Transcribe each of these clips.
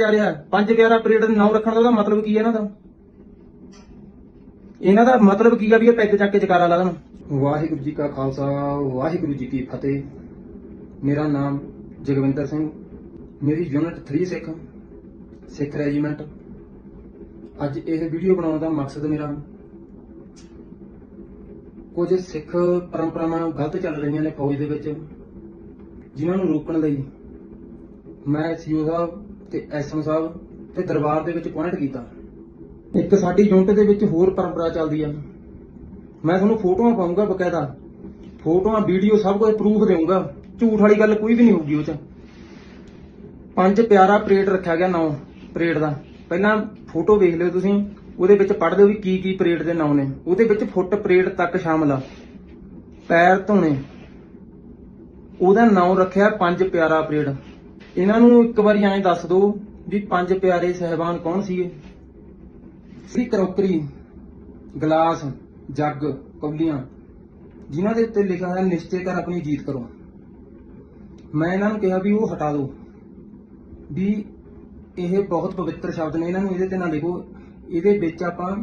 ਜਾ ਰਿਹਾ ਹੈ। ਪੰਜ ਪਿਆਰਾ ਦਾ ਨਾਮ ਰੱਖਣ ਦਾ ਉਹਦਾ ਮਤਲਬ ਕੀ ਹੈ ਇਹਨਾਂ ਦਾ? ਇਹਨਾਂ ਦਾ ਮਤਲਬ ਕੀ ਆ ਵੀ ਇਹ ਪੈਗ ਚੱਕ ਕੇ ਜਕਾਰਾ ਲਾ ਦੇਣ? ਵਾਹਿਗੁਰੂ ਜੀ ਕਾ ਖਾਲਸਾ, ਵਾਹਿਗੁਰੂ ਜੀ ਕੀ ਫਤਿਹ। ਮੇਰਾ ਨਾਮ ਜਗਵਿੰਦਰ ਸਿੰਘ, ਮੇਰੀ ਯੂਨਿਟ 3 ਸਿੱਖ ਸਿੱਖ ਰੈਜੀਮੈਂਟ ਅੱਜ ਇਹ ਵੀਡੀਓ ਬਣਾਉਣ ਦਾ ਮਕਸਦ ਮੇਰਾ ਕੁਝ ਸਿੱਖ ਪਰੰਪਰਾਵਾਂ ਗਲਤ ਚੱਲ ਰਹੀਆਂ ਨੇ ਫੌਜ ਦੇ ਵਿੱਚ, ਜਿਨ੍ਹਾਂ ਨੂੰ ਰੋਕਣ ਲਈ ਮੈਂ ਸੀਓ ਸਾਹਿਬ ਤੇ ਐਸਐਮ ਸਾਹਿਬ ਤੇ ਦਰਬਾਰ ਦੇ ਵਿੱਚ ਪੁਆਇੰਟ ਕੀਤਾ। ਇੱਕ ਸਾਡੀ ਯੂਨਿਟ ਦੇ ਵਿੱਚ ਹੋਰ ਪਰੰਪਰਾ ਚੱਲਦੀ ਆ। ਮੈਂ ਤੁਹਾਨੂੰ ਫੋਟੋਆਂ ਪਾਉਂਗਾ ਬਕਾਇਦਾ। ਫੋਟੋਆਂ, ਵੀਡੀਓ ਸਭ ਕੁਝ ਪ੍ਰੂਫ ਦੇਵਾਂਗਾ ਝੂਠ ਵਾਲੀ ਗੱਲ ਕੋਈ ਵੀ ਨਹੀਂ ਹੋਊਗੀ ਉਹ 'ਚ। ਪੰਜ ਪਿਆਰਾ ਪਰੇਡ ਰੱਖਿਆ ਗਿਆ ਨਾਮ ਪਰੇਡ ਦਾ। ਪਹਿਲਾਂ ਫੋਟੋ ਵੇਖ ਲਿਓ ਤੁਸੀਂ, ਉਹਦੇ ਵਿੱਚ ਪੜ੍ਹ ਲਿਓ ਵੀ ਕੀ ਕੀ ਪਰੇਡ ਦੇ ਨਾਮ ਨੇ। ਉਹਦੇ ਵਿੱਚ ਫੁੱਟ ਪਰੇਡ ਤੱਕ ਸ਼ਾਮਲ ਆ। ਪੈਰ ਧੋਣੇ। ਉਹਦਾ ਨਾਮ ਰੱਖਿਆ ਪੰਜ ਪਿਆਰਾ ਪਰੇਡ। ਇਹਨਾਂ ਨੂੰ ਇੱਕ ਵਾਰੀ ਐਂ ਦੱਸ ਦਿਓ ਵੀ ਪੰਜ ਪਿਆਰੇ ਸਹਿਬਾਨ ਕੌਣ ਸੀਗੇ? ਸੀ ਕਰੋਕਰੀ, ਗਲਾਸ, ਜੱਗ, ਕੌਲੀਆਂ, ਜਿਨ੍ਹਾਂ ਦੇ ਉੱਤੇ ਲਿਖਿਆ ਹੈ ਨਿਸ਼ਚੇ ਕਰ ਆਪਣੀ ਜੀਤ ਕਰੋ। ਮੈਂ ਇਹਨਾਂ ਨੂੰ ਕਿਹਾ ਵੀ ਉਹ ਹਟਾ ਦਿਓ। ਵੀ ਇਹ ਬਹੁਤ ਪਵਿੱਤਰ ਸ਼ਬਦ ਨੇ, ਇਹਨਾਂ ਨੂੰ ਇਹਦੇ ਤੇ ਨਾ ਲਿਖੋ। ਇਹਦੇ ਵਿੱਚ ਆਪਾਂ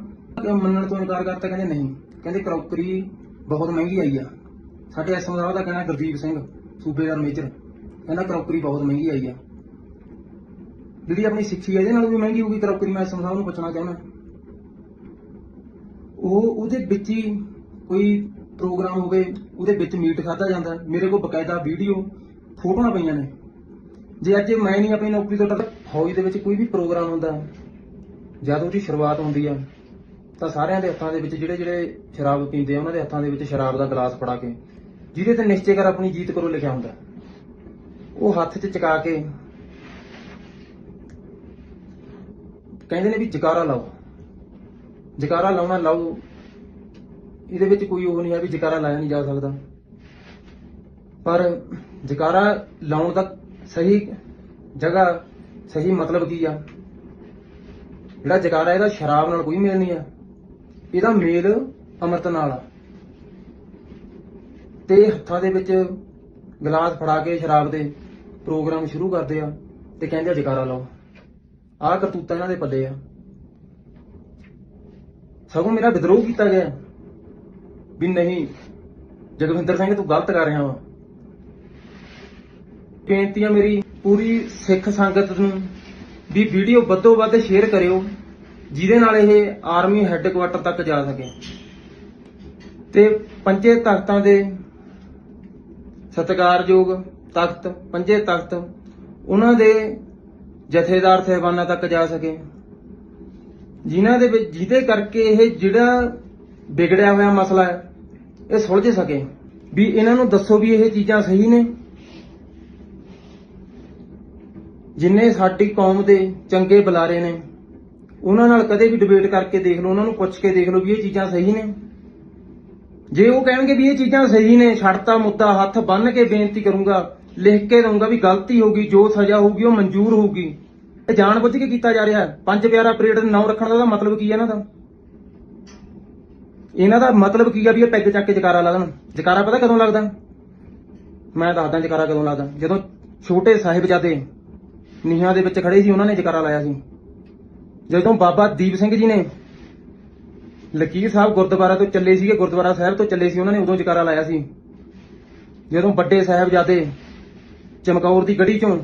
ਮੰਨਣ ਤੋਂ ਇਨਕਾਰ ਕਰਤਾ ਕਹਿੰਦੇ ਨਹੀਂ। ਕਹਿੰਦੇ ਕਰੋਕਰੀ ਬਹੁਤ ਮਹਿੰਗੀ ਆਈ ਆ। ਸਾਡੇ ਐਸਐਮ ਸਾਹਿਬ ਦਾ ਕਹਿਣਾ ਗੁਰਦੀਪ ਸਿੰਘ ਸੂਬੇਦਾਰ ਮੇਜਰ। ਕਹਿੰਦਾ ਕਰੋਕਰੀ ਬਹੁਤ ਮਹਿੰਗੀ ਆਈ ਆ। ਜਿਹੜੀ ਆਪਣੀ ਸਿੱਖੀ ਆ, ਇਹਦੇ ਨਾਲ ਵੀ ਮਹਿੰਗੀ ਹੋਊਗੀ ਕਰੋਕਰੀ, ਮੈਂ ਸਮਝਾ ਉਹਨੂੰ ਪੁੱਛਣਾ ਚਾਹੁੰਦਾ। ਉਹ, ਉਹਦੇ ਵਿੱਚ ਹੀ ਕੋਈ ਪ੍ਰੋਗਰਾਮ ਹੋਵੇ, ਉਹਦੇ ਵਿੱਚ ਮੀਟ ਖਾਦਾ ਜਾਂਦਾ। ਮੇਰੇ ਕੋਲ ਬਕਾਇਦਾ ਵੀਡੀਓ ਫੋਟੋਆਂ ਪਈਆਂ ਨੇ। ਜੇ ਅੱਜ ਮੈਂ ਨਹੀਂ ਆਪਣੀ ਨੌਕਰੀ ਤੋਂ ਡਰਦਾ, ਫੌਜ ਦੇ ਵਿੱਚ ਕੋਈ ਵੀ ਪ੍ਰੋਗਰਾਮ ਹੁੰਦਾ, ਜਦ ਉਹਦੀ ਸ਼ੁਰੂਆਤ ਹੁੰਦੀ ਆ, ਤਾਂ ਸਾਰਿਆਂ ਦੇ ਹੱਥਾਂ ਦੇ ਵਿੱਚ ਜਿਹੜੇ ਜਿਹੜੇ ਸ਼ਰਾਬ ਪੀਂਦੇ ਆ, ਉਹਨਾਂ ਦੇ ਹੱਥਾਂ ਦੇ ਵਿੱਚ ਸ਼ਰਾਬ ਦਾ ਗਲਾਸ ਫੜਾ ਕੇ, ਜਿਹਦੇ ਤੇ ਨਿਸ਼ਚੇ ਕਰ ਆਪਣੀ ਜੀਤ ਕਰੋ ਲਿਖਿਆ ਹੁੰਦਾ। ਉਹ ਹੱਥ 'ਚ ਚਕਾ ਕੇ ਕਹਿੰਦੇ ਨੇ ਵੀ ਜਕਾਰਾ ਲਾਓ। ਜਕਾਰਾ ਲਾਉਣਾ ਲਾਓ, ਇਹਦੇ ਵਿੱਚ ਕੋਈ ਉਹ ਨਹੀਂ ਹੈ ਵੀ ਜਕਾਰਾ ਲਾਇਆ ਨਹੀਂ ਜਾ ਸਕਦਾ। ਪਰ ਜਕਾਰਾ ਲਾਉਣ ਦਾ ਸਹੀ ਜਗ੍ਹਾ, ਸਹੀ ਮਤਲਬ ਕੀ ਆ? ਜਿਹੜਾ ਜਕਾਰਾ ਇਹਦਾ ਸ਼ਰਾਬ ਨਾਲ ਕੋਈ ਮੇਲ ਨਹੀਂ ਆ। ਇਹਦਾ ਮੇਲ ਅੰਮ੍ਰਿਤ ਨਾਲ ਆ। ਤੇ ਹੱਥਾਂ ਦੇ ਵਿੱਚ ਗਲਾਸ ਫੜਾ ਕੇ ਸ਼ਰਾਬ ਦੇ ਪ੍ਰੋਗਰਾਮ ਸ਼ੁਰੂ ਕਰਦੇ ਆ ਤੇ ਕਹਿੰਦੇ ਆ ਜਕਾਰਾ ਲਾਓ। ਆਹ ਕਰਤੂਤਾਂ ਇਹਨਾਂ ਦੇ ਪੱਲੇ ਆ। ਸਗੋਂ ਮੇਰਾ ਵਿਦਰੋਹ ਕੀਤਾ ਗਿਆ। ਵੀ ਨਹੀਂ, ਜਗਵਿੰਦਰ ਸਿੰਘ, ਤੂੰ ਗਲਤ ਕਰ ਰਿਹਾ ਵਾ। ਬੇਨਤੀ ਆ ਮੇਰੀ ਪੂਰੀ ਸਿੱਖ ਸੰਗਤ ਨੂੰ ਵੀ ਵੀਡੀਓ ਵੱਧੋ ਵੱਧ ਸ਼ੇਅਰ ਕਰਿਓ, ਜਿਹਦੇ ਨਾਲ ਇਹ ਆਰਮੀ ਹੈੱਡਕੁਆਟਰ ਤੱਕ ਜਾ ਸਕੇ। ਤੇ ਪੰਜੇ ਤਖਤਾਂ ਦੇ ਸਤਿਕਾਰਯੋਗ ਤਖਤ, ਪੰਜੇ ਤਖਤ, ਉਹਨਾਂ ਦੇ ਜਥੇਦਾਰ ਸਹਿਬਾਨਾਂ ਤੱਕ ਜਾ ਸਕੇ। ਜਿਨ੍ਹਾਂ ਦੇ ਵਿੱਚ, ਜਿਹਦੇ ਕਰਕੇ ਇਹ ਜਿਹੜਾ ਵਿਗੜਿਆ ਹੋਇਆ ਮਸਲਾ ਹੈ, ਇਹ ਸੁਲਝ ਸਕੇ। ਵੀ ਇਹਨਾਂ ਨੂੰ ਦੱਸੋ ਵੀ ਇਹ ਚੀਜ਼ਾਂ ਸਹੀ ਨੇ। ਜਿੰਨੇ ਸਾਡੀ ਕੌਮ ਦੇ ਚੰਗੇ ਬੁਲਾਰੇ ਨੇ, ਉਹਨਾਂ ਨਾਲ ਕਦੇ ਵੀ ਡਿਬੇਟ ਕਰਕੇ ਦੇਖ ਲਓ, ਉਹਨਾਂ ਨੂੰ ਪੁੱਛ ਕੇ ਦੇਖ ਲਓ ਵੀ ਇਹ ਚੀਜ਼ਾਂ ਸਹੀ ਨੇ। ਜੇ ਉਹ ਕਹਿਣਗੇ ਵੀ ਇਹ ਚੀਜ਼ਾਂ ਸਹੀ ਨੇ, ਛੱਡਤਾ ਮੁੱਦਾ, ਹੱਥ ਬੰਨ ਕੇ ਬੇਨਤੀ ਕਰੂੰਗਾ ਲਿਖ ਕੇ ਦਊਂਗਾ ਵੀ ਗਲਤੀ ਹੋਗੀ ਜੋ ਸਜ਼ਾ ਹੋਊਗੀ ਉਹ ਮਨਜ਼ੂਰ ਹੋਊਗੀ। ਇਹ ਜਾਣਬੁੱਝ ਕੇ ਕੀਤਾ ਜਾ ਰਿਹਾ ਹੈ। ਪੰਜ ਪਿਆਰਾ ਪਰੇਡ ਦਾ ਨਾਮ ਰੱਖਣ ਦਾ ਮਤਲਬ ਕੀ ਹੈ ਇਹਨਾਂ ਦਾ? ਇਹਨਾਂ ਦਾ ਮਤਲਬ ਕੀ ਆ ਵੀ ਇਹ ਪੈਗ ਚੱਕ ਕੇ ਜਕਾਰਾ ਲਾ ਦੇਣ? ਜਕਾਰਾ ਪਤਾ ਕਦੋਂ ਲੱਗਦਾ? ਮੈਂ ਦੱਸਦਾ ਜਕਾਰਾ ਕਦੋਂ ਲੱਗਦਾ। ਜਦੋਂ ਛੋਟੇ ਸਾਹਿਬਜ਼ਾਦੇ ਨੀਹਾਂ ਦੇ ਵਿੱਚ ਖੜੇ ਸੀ, ਉਹਨਾਂ ਨੇ ਜਕਾਰਾ ਲਾਇਆ ਸੀ। ਜਦੋਂ ਬਾਬਾ ਦੀਪ ਸਿੰਘ ਜੀ ਨੇ ਲਕੀਰ ਸਾਹਿਬ ਗੁਰਦੁਆਰਾ ਤੋਂ ਚੱਲੇ ਸੀਗੇ, ਗੁਰਦੁਆਰਾ ਸਾਹਿਬ ਤੋਂ ਚੱਲੇ ਸੀ, ਉਹਨਾਂ ਨੇ ਉਦੋਂ ਜਕਾਰਾ ਲਾਇਆ ਸੀ। ਜਦੋਂ ਵੱਡੇ ਸਾਹਿਬਜ਼ਾਦੇ ਚਮਕੌਰ ਦੀ ਗੜੀ ਚੋਂ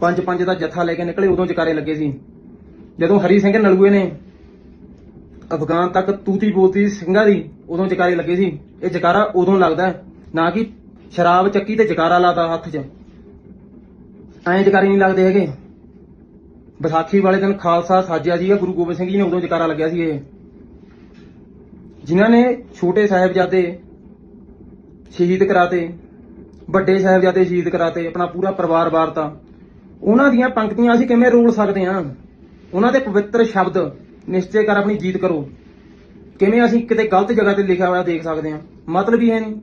ਪੰਜ ਪੰਜ ਦਾ ਜੱਥਾ ਲੈ ਕੇ ਨਿਕਲੇ, ਉਦੋਂ ਜਕਾਰੇ ਲੱਗੇ ਸੀ। ਜਦੋਂ ਹਰੀ ਸਿੰਘ ਨਲੂਏ ਨੇ ਅਫਗਾਨ ਤੱਕ ਤੂਤੀ ਬੋਲਦੀ ਸਿੰਘਾਂ ਦੀ, ਉਦੋਂ ਜਕਾਰੇ ਲੱਗੇ ਸੀ। ਇਹ ਜਕਾਰਾ ਉਦੋਂ ਲੱਗਦਾ ਨਾ ਕਿ ਸ਼ਰਾਬ ਚੱਕੀ ਤੇ ਜਕਾਰਾ ਲਾਤਾ ਹੱਥ 'ਚ। ਐਂ ਜਕਾਰੇ ਨਹੀਂ ਲੱਗਦੇ ਹੈਗੇ। ਵਿਸਾਖੀ ਵਾਲੇ ਦਿਨ ਖਾਲਸਾ ਸਾਜਿਆ ਸੀਗਾ, ਗੁਰੂ ਗੋਬਿੰਦ ਸਿੰਘ ਜੀ ਨੇ ਉਦੋਂ ਜਕਾਰਾ ਲੱਗਿਆ ਸੀ ਇਹ। ਜਿਨ੍ਹਾਂ ਨੇ ਛੋਟੇ ਸਾਹਿਬਜ਼ਾਦੇ ਸ਼ਹੀਦ ਕਰਾਤੇ ਵੱਡੇ ਸਾਹਿਬਜ਼ਾਦੇ ਸ਼ਹੀਦ ਕਰਾਤੇ, ਆਪਣਾ ਪੂਰਾ ਪਰਿਵਾਰ ਵਾਰਤਾ। ਉਹਨਾਂ ਦੀਆਂ ਪੰਕਤੀਆਂ ਅਸੀਂ ਕਿਵੇਂ ਰੋਲ ਸਕਦੇ ਹਾਂ? ਉਹਨਾਂ ਦੇ ਪਵਿੱਤਰ ਸ਼ਬਦ ਨਿਸ਼ਚੈ ਕਰ ਆਪਣੀ ਜੀਤ ਕਰੋ। ਕਿਵੇਂ ਅਸੀਂ ਕਿਤੇ ਗਲਤ ਜਗ੍ਹਾ ਤੇ ਲਿਖਿਆ ਹੋਇਆ ਦੇਖ ਸਕਦੇ ਹਾਂ? ਮਤਲਬ ਹੀ ਹੈ ਨਹੀਂ।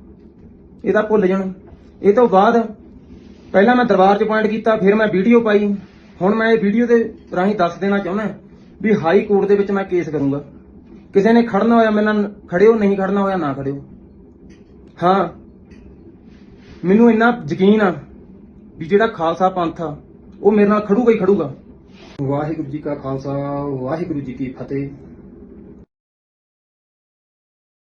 ਇਹ ਤਾਂ ਭੁੱਲ ਜਾਣ। ਇਹ ਤੋਂ ਬਾਅਦ ਪਹਿਲਾਂ ਮੈਂ ਦਰਬਾਰ 'ਚ ਪੁਆਇੰਟ ਕੀਤਾ, ਫਿਰ ਮੈਂ ਵੀਡੀਓ ਪਾਈ। ਹੁਣ ਮੈਂ ਇਹ ਵੀਡੀਓ ਦੇ ਰਾਹੀਂ ਦੱਸ ਦੇਣਾ ਚਾਹੁੰਦਾ ਵੀ ਹਾਈ ਕੋਰਟ ਦੇ ਵਿੱਚ ਮੈਂ ਕੇਸ ਕਰੂੰਗਾ। ਕਿਸੇ ਨੇ ਖੜਨਾ ਹੋਇਆ ਮੇਰੇ ਨਾਲ, ਖੜਿਓ, ਨਹੀਂ ਖੜਨਾ ਹੋਇਆ ਨਾ ਖੜਿਓ। ਹਾਂ ਮੈਨੂੰ ਇੰਨਾ ਯਕੀਨ ਆ ਵੀ ਜਿਹੜਾ ਖਾਲਸਾ ਪੰਥ ਆ, ਉਹ ਮੇਰੇ ਨਾਲ ਖੜੂਗਾ ਹੀ ਖੜੂਗਾ। ਵਾਹਿਗੁਰੂ ਜੀ ਕਾ ਖਾਲਸਾ, ਵਾਹਿਗੁਰੂ ਜੀ ਕੀ ਫਤਿਹ।